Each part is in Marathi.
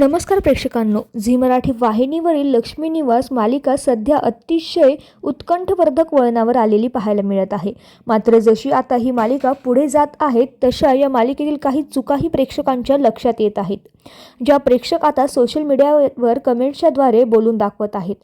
नमस्कार प्रेक्षकांनो झी मराठी वाहिनीवरील लक्ष्मी निवास मालिका सध्या अतिशय उत्कंठवर्धक वळणावर आलेली पाहायला मिळत आहे. मात्र जशी आता ही मालिका पुढे जात आहे तशा या मालिकेतील काही चुकाही प्रेक्षकांच्या लक्षात येत आहेत. ज्या प्रेक्षक आता सोशल मीडियावर कमेंट्सच्याद्वारे बोलून दाखवत आहेत.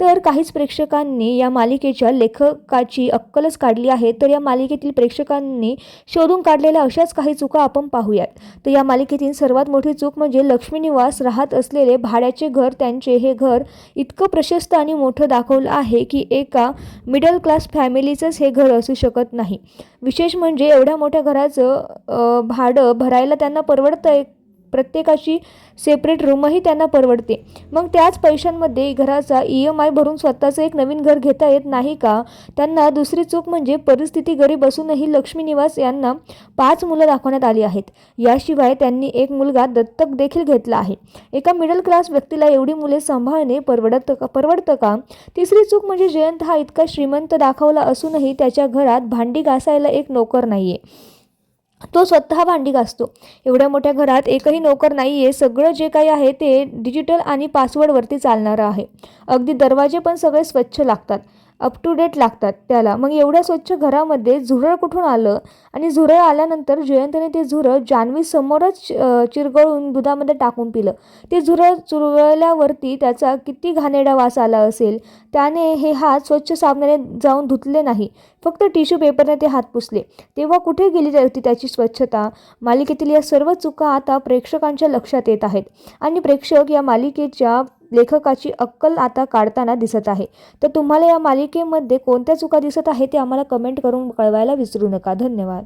तर काहीच प्रेक्षकांनी या मालिकेच्या लेखकाची अक्कलच काढली आहे. तर या मालिकेतील प्रेक्षकांनी शोधून काढलेल्या अशाच काही चुका आपण पाहूयात. तर या मालिकेतील सर्वात मोठी चूक म्हणजे लक्ष्मी निवास राहत असलेले भाड्याचे घर त्यांचे हे घर इतकं प्रशस्त आणि मोठं दाखवलं आहे की एका मिडल क्लास फॅमिलीचंच हे घर असू शकत नाही. विशेष म्हणजे एवढ्या मोठ्या घराचं भाडं भरायला त्यांना परवडतं आहे प्रत्येकाची सेपरेट रूमही त्यांना परवडते. मग त्याच पैशांमध्ये घराचा ई एम आय भरून स्वतःचं एक नवीन घर घेता येत नाही का? त्यांना दुसरी चूक म्हणजे परिस्थिती गरीब असूनही लक्ष्मी निवास यांना पाच मुलं दाखवण्यात आली आहेत. याशिवाय त्यांनी एक मुलगा दत्तक देखील घेतला आहे. एका मिडल क्लास व्यक्तीला एवढी मुले सांभाळणे परवडतं का परवडतं का? तिसरी चूक म्हणजे जयंत हा इतका श्रीमंत दाखवला असूनही त्याच्या घरात भांडी घासायला एक नोकर नाही आहे तो स्वतः भांडी घासतो. एवढ्या मोठ्या घरात एकही नोकर नाही आहे सगळं जे काही आहे ते डिजिटल आणि पासवर्डवरती चालणारं आहे. अगदी दरवाजे पण सगळे स्वच्छ लागतात. अप टू डेट लागतात त्याला. मग एवढ्या स्वच्छ घरामध्ये झुरळ कुठून आलं? आणि झुरळ आल्यानंतर जयंतने ते झुरळ जान्हवी समोरच चिरगळून दुधामध्ये टाकून पिलं. ते झुरळ चुरगळल्यावरती त्याचा किती घाणेरडा वास आला असेल? त्याने हे हात स्वच्छ साबणाने जाऊन धुतले नाही. फक्त टिश्यू पेपरने ते हात पुसले. तेव्हा कुठे गेली होती त्याची स्वच्छता? मालिकेतील या सर्व चुका आता प्रेक्षकांच्या लक्षात येत आहेत. आणि प्रेक्षक या मालिकेच्या लेखकाची अक्कल आता काढताना दिसत आहे. तर तुम्हाला या मालिकेमध्ये कोणत्या चुका दिसत आहे ते आम्हाला कमेंट करून कळवायला विसरू नका. धन्यवाद.